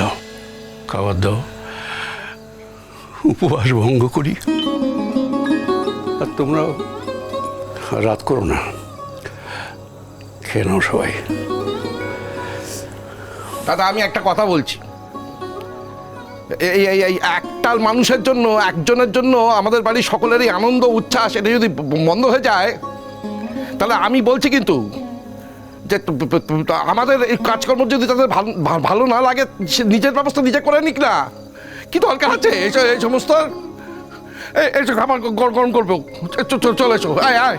দাও খাবার দাও উপবাস ভঙ্গ করি আর তোমরা রাত করো না খেয়ে নাও সবাই দাদা, আমি একটা কথা বলছি। এই এই এই একটাল মানুষের জন্য, একজনের জন্য আমাদের বাড়ির সকলেরই আনন্দ, উচ্ছ্বাস, এটা যদি বন্ধ হয়ে যায় তাহলে আমি বলছি কিন্তু যে আমাদের এই কাজকর্ম যদি তাদের ভাল- না লাগে, সে নিজের ব্যবস্থা নিজে করে নিক না। কি দরকার আছে? এই এই সমস্ত? এই সব খাবার গরম করব। চলে এসো। আয় আয়।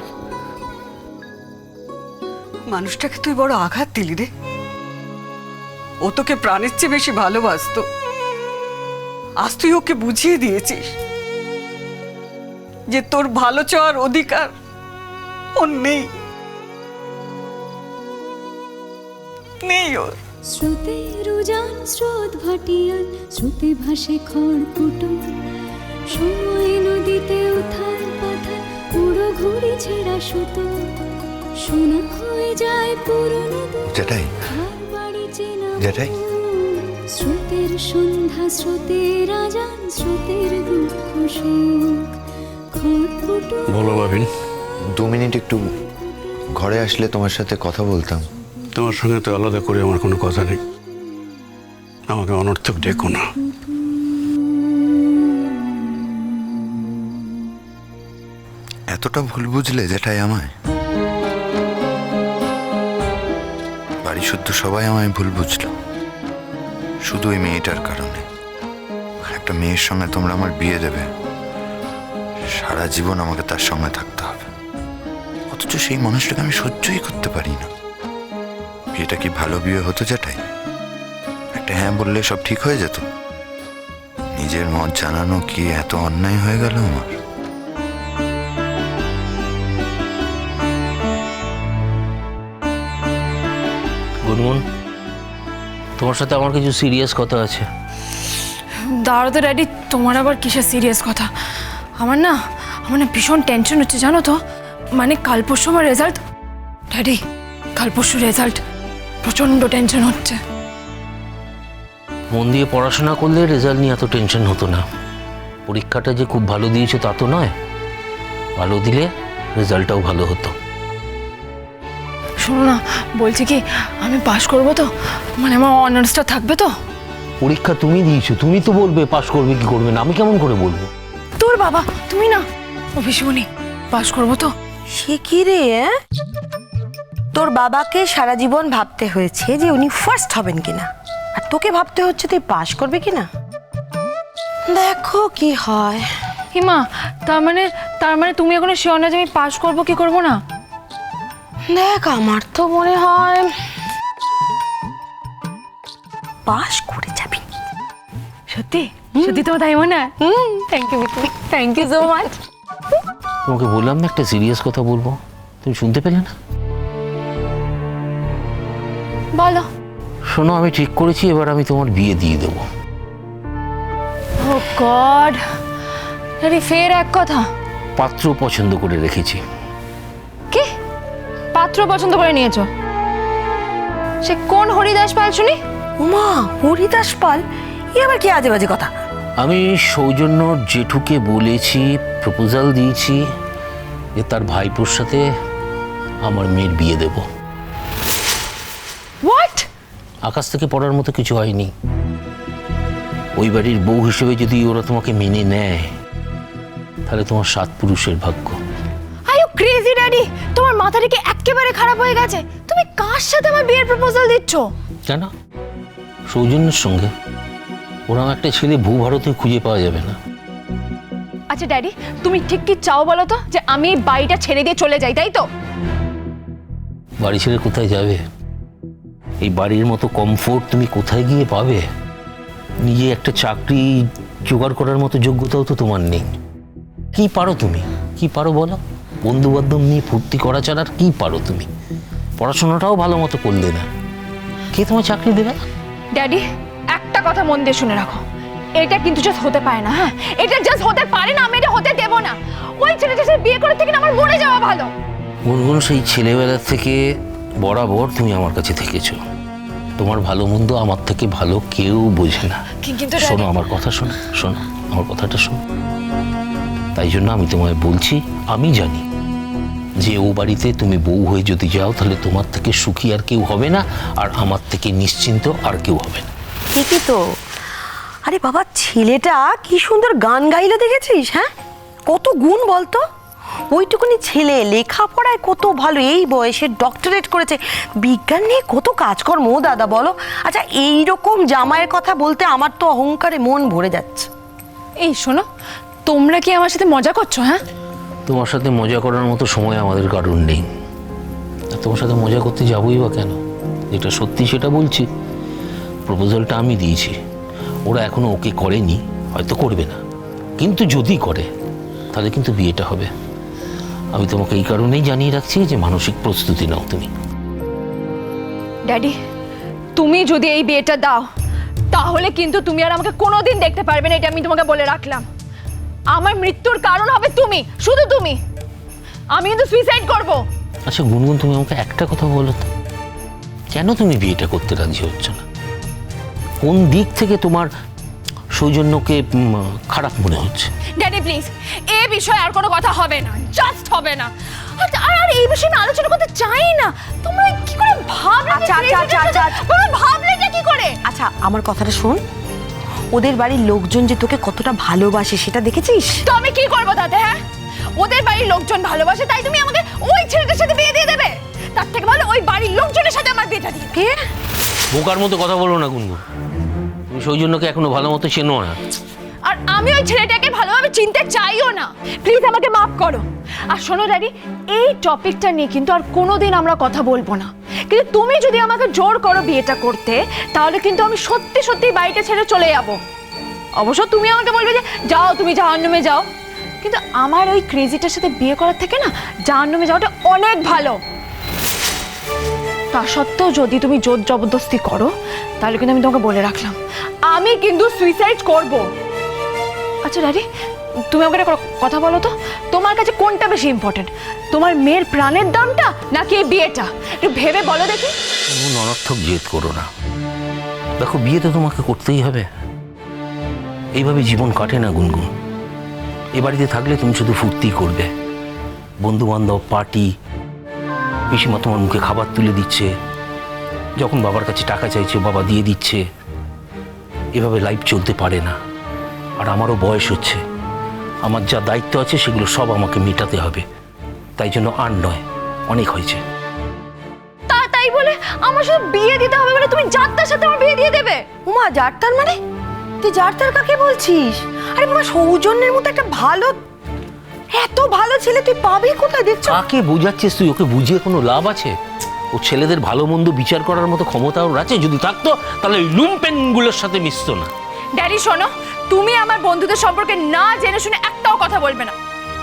মানুষটাকে তুই বড় আঘাত দিলি রে। ও তোকে প্রাণের চেয়ে বেশি ভালোবাসতো। আজ তুই ওকে বুঝিয়ে দিয়েছিস যে তোর ভালো চাওয়ার অধিকার ওর নেই। নেই ওর। স্রোতের উজান স্রোত ভাটিয়ান শ্রুতি ভাসে খড়কুটো সময় নদীতে উথাল পাথাল পুরো ঘুড়ি ছেঁড়া সুতো। শোনা হয়ে যায় পুরনো দুঃখ, জেঠাই বাড়ি চেনা জেঠাই? ভুল। স্রোতের সন্ধ্যা স্রোতের আজান স্রোতের দুঃখ সুখ খড়কুটো বলো বাবিন দু মিনিট একটু ঘরে আসলে তোমার সাথে কথা বলতাম। তোমার সঙ্গে তো আলাদা করে আমার কোনো কথা নেই। আমাকে অনর্থক ডেকো না। এতটা ভুল বুঝলে জেঠাই আমায়? বাড়ি শুদ্ধ সবাই আমায় ভুল বুঝলো। শুধু ওই মেয়েটার কারণে। একটা মেয়ের সঙ্গে তোমরা আমার বিয়ে দেবে। সারা জীবন আমাকে তার সঙ্গে থাকতে হবে। সেই মানুষটাকে আমি সহ্যই করতে পারি না। বিয়েটা কি ভালো বিয়ে হতো যেটাই একটা হ্যাঁ বললে সব ঠিক হয়ে যেত। নিজের মত জানানো কি এত অন্যায় হয়ে গেল আমার? গুনগুন তোমার সাথে আমার কিছু সিরিয়াস কথা আছে। দাঁড়ো তো ড্যাডি তোমার আবার কিসের সিরিয়াস কথা? আমার না আমার না ভীষণ টেনশন হচ্ছে জানো তো? মানে কাল পরশু আমার রেজাল্ট ড্যাডি কাল পরশু রেজাল্ট প্রচণ্ড টেনশন হচ্ছে। মন দিয়ে পড়াশোনা করলে রেজাল্ট নিয়ে এত টেনশন হতো না। পরীক্ষাটা যে খুব ভালো দিয়েছ তা তো নয়। ভালো দিলে রেজাল্টটাও ভালো হতো। শোনো না বলছি কি আমি পাশ করব তো? মানে আমার অনার্সটা থাকবে তো? পরীক্ষা তুমি দিয়েছ তুমি তো বলবে পাশ করবে কি করবে না আমি কেমন করে বলব? তোর বাবা তুমি না। পিসিমণি পাশ করব তো? সে কি রে তোর বাবাকে সারা জীবন ভাবতে হয়েছে যে উনি ফার্স্ট হবেন কিনা। আর তোকে ভাবতে হচ্ছে তুই পাশ করবে কিনা। দেখো কি হয়। হিমা তার মানে তার মানে তুমি এখনও শিওর না যে আমি পাশ করব কি করব না? দেখ আমার তো মনে হয় পাশ করে যাবি। সত্যি? সত্যি তোমার তাই মনে হয়? Thank you thank you so much তোমাকে বললাম না একটা সিরিয়াস কথা বলব? তুমি শুনতে পেলে না? বলো। শোনো আমি ঠিক করেছি এবার আমি তোমার বিয়ে দিয়ে দেবো। ও গড আরে ফের এক কথা। পাত্র পছন্দ করে রেখেছি। কি? পাত্র পছন্দ করে নিয়েছো? সে কোন হরিদাস পাল শুনি? উমা হরিদাস পাল? এ আবার কি আজে বাজে কথা? আমি সৌজন্য জেঠুকে বলেছি প্রপোজাল দিয়েছি যে তার ভাইপোর সাথে আমার মেয়ের বিয়ে দেব। হোয়াট আকাশ থেকে পড়ার মতো কিছু হয়নি। ওই বাড়ির বউ হিসেবে যদি ওরা তোমাকে মেনে নেয় তাহলে তোমার সাত পুরুষের ভাগ্য। ইউ ক্রেজি ড্যাডি তোমার মাথাটা কি একেবারে খারাপ হয়ে গেছে। তুমি কার সাথে আমার বিয়ের প্রপোজাল দিচ্ছ? কেন সৌজন্যের সঙ্গে ওরকম একটা ছেলে ভূ ভারতে খুঁজে পাওয়া যাবে না। আচ্ছা ড্যাডি তুমি ঠিক কি চাও বলো তো যে আমি এই বাড়িটা ছেড়ে দিয়ে চলে যাই তাই তো? বাড়ি ছেড়ে কোথায় যাবে? এই বাড়ির মতো কমফোর্ট তুমি কোথায় গিয়ে পাবে? নিজে একটা চাকরি জোগাড় করার মতো যোগ্যতাও তো তোমার নেই। কি পারো তুমি? কি পারো বলো? বন্ধু বান্ধব নিয়ে ফুর্তি করা ছাড়া আর কি পারো তুমি? পড়াশোনাটাও ভালো মতো করলে না। কে তোমার চাকরি দেবে? ড্যাডি একটা কথা মন দিয়ে শুনে রাখো। এটা কিন্তু জাস্ট হতে পারে না হ্যাঁ? এটা জাস্ট হতে পারে না আমি এটা হতে দেব না। ওই ছেলেটার সাথে বিয়ে করে থেকে আমার মরে যাওয়া ভালো। গুনগুন সেই ছেলেবেলা থেকে বরাবর তুমি আমার কাছে থেকেছো। তোমার ভালো মন্দ আমার থেকে ভালো কেউ বোঝে না। কিন্তু শোনো আমার কথা শোনো শোনো আমার কথাটা শোনো। তাই জন্য আমি তোমায় বলছি আমি জানি যে ও বাড়িতে তুমি বউ হয়ে যদি যাও তাহলে তোমার থেকে সুখী আর কেউ হবে না আর আমার থেকে নিশ্চিন্ত আর কেউ হবে না। ঠিকই তো। আরে বাবা ছেলেটা কি সুন্দর গান গাইলে দেখেছিস হ্যাঁ? কত গুণ বলতো। ওইটুকুনি ছেলে লেখাপড়ায় কত ভালো এই বয়সে ডক্টরেট করেছে। বিজ্ঞান নিয়ে কত কাজকর্ম ও দাদা বলো। আচ্ছা এই রকম জামাইয়ের কথা বলতে আমার তো অহংকারে মন ভরে যাচ্ছে। এই শোনো তোমরা কি আমার সাথে মজা করছ হ্যাঁ? তোমার সাথে মজা করার মতো সময় আমাদের কারণ নেই। তোমার সাথে মজা করতে যাবোই বা কেন? যেটা সত্যি সেটা বলছি। প্রপোজালটা আমি দিয়েছি। ওরা এখনও ওকে করেনি হয়তো করবে না। কিন্তু যদি করে তাহলে কিন্তু বিয়েটা হবে। আমি তোমাকে এই কারণেই জানিয়ে রাখছি যে মানসিক প্রস্তুতি নাও তুমি। ড্যাডি তুমি যদি এই বিয়েটা দাও তাহলে কিন্তু তুমি আর আমাকে কোনোদিন দেখতে পারবে না এটা আমি তোমাকে বলে রাখলাম। আমার মৃত্যুর কারণ হবে তুমি শুধু তুমি। আমি কিন্তু সুইসাইড করব। আচ্ছা গুনগুন তুমি আমাকে একটা কথা বলো তো। কেন তুমি বিয়েটা করতে রাজি হচ্ছ না? কোন দিক থেকে তোমার সৌজন্যকে খারাপ মনে হচ্ছে? ড্যাডি প্লিজ এ বিষয়ে আর কোনো কথা হবে না জাস্ট হবে না। আর আর- এই বিষয়ে আলোচনা করতে চাই না। তোমরা কি করে ভাবলে আচ্ছা, আচ্ছা, আচ্ছা, আচ্ছা। তোমরা ভাবলে যে কি করে? আচ্ছা আমার কথাটা শোন। ওদের বাড়ির লোকজন যে তোকে কতটা ভালোবাসে সেটা দেখেছিস? তো আমি কি করব তাতে হ্যাঁ? ওদের বাড়ির লোকজন ভালোবাসে তাই তুমি আমাকে ওই ছেলেটার সাথে বিয়ে দিয়ে দেবে? তার থেকে ভালো ওই বাড়ির লোকজনের সাথে আমার বিয়েটা দিয়ে। কে? বোকার মতো কথা বলো না গুনগুন। তুমি সৌজন্যকে এখনও ভালো মতো চেনো না। আর আমি ওই ছেলেটাকে ভালোভাবে চিনতে চাইও না। প্লিজ আমাকে মাফ করো। আর শোনো ড্যাডি, এই টপিকটা নিয়ে কিন্তু আর কোনোদিন আমরা কথা বলব না। কিন্তু তুমি যদি আমাকে জোর করো বিয়েটা করতে, তাহলে কিন্তু আমি সত্যি সত্যি বাড়িটা ছেড়ে চলে যাব। অবশ্য তুমি আমাকে বলবে যে, যাও তুমি জাহান্নামে যাও। কিন্তু আমার ওই ক্রেজিটার সাথে বিয়ে করার থেকে না, জাহান্নামে যাওয়াটা অনেক ভালো। তা সত্ত্বেও যদি তুমি জোর জবরদস্তি করো, তাহলে কিন্তু আমি তোমাকে বলে রাখলাম। আমি কিন্তু সুইসাইড করব। আচ্ছা ড্যাডি তুমি আমাকে একটা কথা বলো তো। তোমার কাছে কোনটা বেশি ইম্পর্টেন্ট তোমার মেয়ের প্রাণের দামটা নাকি এই বিয়েটা? একটু ভেবে বলো দেখি। অনর্থক জেদ করো না। দেখো, বিয়ে তো তোমাকে করতেই হবে। এইভাবে জীবন কাটে না গুনগুন। এ বাড়িতে থাকলে তুমি শুধু ফুর্তি করবে। বন্ধু বান্ধব পার্টি পিসিমা তোমার মুখে খাবার তুলে দিচ্ছে যখন বাবার কাছে টাকা চাইছে বাবা দিয়ে দিচ্ছে। এভাবে লাইফ চলতে পারে না। আর আমারও বয়স হচ্ছে। আমার যা দায়িত্ব আছে সেগুলো সব আমাকে মেটাতে হবে। তাই জন্য আর নয় অনেক হয়েছে। তা তাই বলে আমার সাথে বিয়ে দিতে হবে বলে তুমি যাত্রার সাথে আমার বিয়ে দিয়ে দেবে? উমা যারতার মানে? তুই যারতার কাকে বলছিস? আরে বাবা সৌজন্যের মতো একটা ভালো এত ভালো ছেলে তুই পাবি কোথায়? দেখছ কাকে বোঝাচ্ছিস তুই? ওকে বুঝিয়ে কোনো লাভ আছে? ও ছেলেদের ভালো মন্দ বিচার করার মতো ক্ষমতা ওর আছে? যদি থাকতো তাহলে ওই লুম্পেনগুলোর সাথে মিশতো না। ড্যাডি শোনো তুমি আমার বন্ধুদের সম্পর্কে না জেনে শুনে একটাও কথা বলবে না।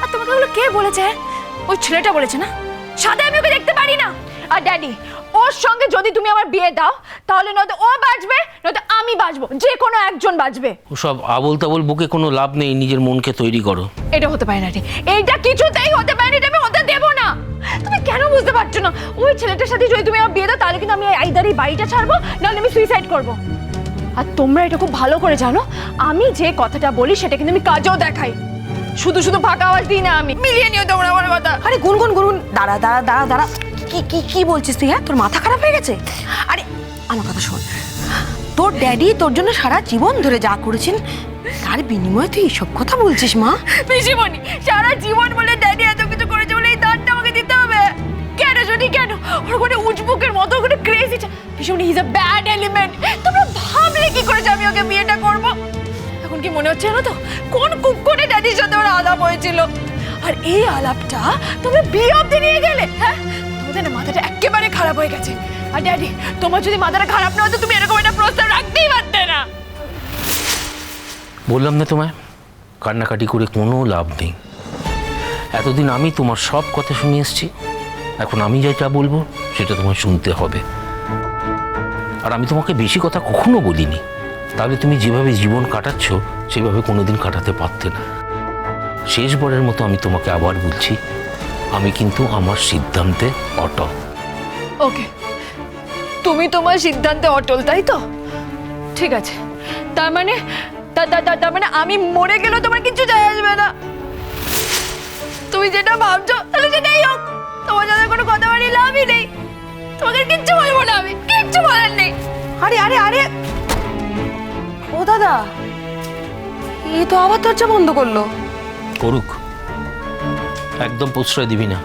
আর তোমাকে ওগুলো কে বলেছে হ্যাঁ? ওই ছেলেটা বলেছে না? সাথে আমি ওকে দেখতে পারি না। আর ড্যাডি ওর সঙ্গে যদি তুমি আমার বিয়ে দাও তাহলে নয়তো ও বাঁচবে নয়তো আমি বাঁচবো যে কোনো একজন বাঁচবে। ওসব আবল তাবল বুকে কোনো লাভ নেই নিজের মনকে তৈরি করো। এটা হতে পারে না রে। এইটা কিছুতেই হতে পারে না এটা আমি হতে দেবো না। তুমি কেন বুঝতে পারছ না? ওই ছেলেটার সাথে যদি তুমি আমার বিয়ে দাও তাহলে কিন্তু আমি আইদার এই বাড়িটা ছাড়বো নাহলে আমি সুইসাইড করব। আর তোমরা এটা খুব ভালো করে জানো আমি যে কথাটা বলি সেটা কিন্তু আমি কাজেও দেখাই। শুধু শুধু ফাঁকা আওয়াজ দিই না আমি। মিলিয়ে নিও তোমরা আমার কথা। আরে গুনগুন গুনগুন। দাঁড়া দাঁড়া দাঁড়া দাঁড়া। কি কি কি বলছিস তুই হ্যাঁ? তোর মাথা খারাপ হয়ে গেছে? আরে, আমার কথা শোন। তোর ড্যাডি তোর জন্য সারা জীবন ধরে যা করেছেন, তার বিনিময়ে তুই এসব কথা বলছিস, মা? পিসিমণি সারা জীবন বলে ড্যাডি এত কিছু করেছে বলে এই দানটা আমাকে দিতে হবে। কেন, শুনি কেন? ওর কোনো উজবুকের মতো, কোনো ক্রেজি পিসিমণি ইজ আ ব্যাড এলিমেন্ট তোমরা ভাবলে কি করে যে আমি ওকে বিয়েটা করব? এখন কি মনে হচ্ছে জানো তো? কোন কুকুরে ড্যাডির সাথে ওর আলাপ হয়েছিল? আর এই আলাপটা তোমরা বিয়ে অব্দি নিয়ে গেলে হ্যাঁ? না মাথাটা একেবারে খারাপ হয়ে গেছে। আর ড্যাডি তোমার যদি মাথাটা খারাপ না হতো, তুমি এরকম একটা প্রস্তাব রাখতেই পারতে না। বললাম না তোমায়, কান্নাকাটি করে কোনো লাভ নেই। এতদিন আমি তোমার সব কথা শুনে এসেছি, এখন আমি যেটা বলব, সেটা তোমায় শুনতে হবে। আর আমি তোমাকে বেশি কথা কখনো বলিনি। তাহলে তুমি যেভাবে জীবন কাটাচ্ছ, সেভাবে কোনোদিন কাটাতে পারতে না। শেষবারের মতো আমি তোমাকে আবার বলছি আমি কিন্তু আমার সিদ্ধান্তে অটল। ওকে। তুমি তোমার সিদ্ধান্তে অটল তাই তো? ঠিক আছে। তার মানে তার মানে আমি মরে গেলেও তোমার কিছু যায় আসবে না। তুমি যেটা ভাবছ তাহলে সেটাই হোক। তোমার সাথে কোনো কথা বাড়ি লাভই নেই। তোমাকে কিচ্ছু বলব না আমি। কিচ্ছু বলার নেই। আরে আরে আরে! ও দাদা এ তো আবার দরজা বন্ধ করল। করুক। একদম প্রশ্রয় দিবি না।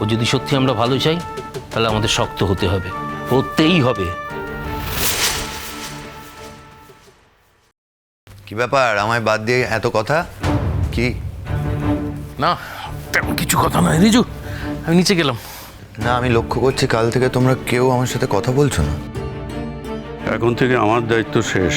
ও যদি সত্যি আমরা ভালো চাই তাহলে আমাদের শক্ত হতে হবে। হতেই হবে। কি ব্যাপার? আমায় বাদ দিয়ে এত কথা? কি? না তেমন কিছু কথা নয়। রিজু আমি নিচে গেলাম। না আমি লক্ষ্য করছি কাল থেকে তোমরা কেউ আমার সাথে কথা বলছো না। এখন থেকে আমার দায়িত্ব শেষ।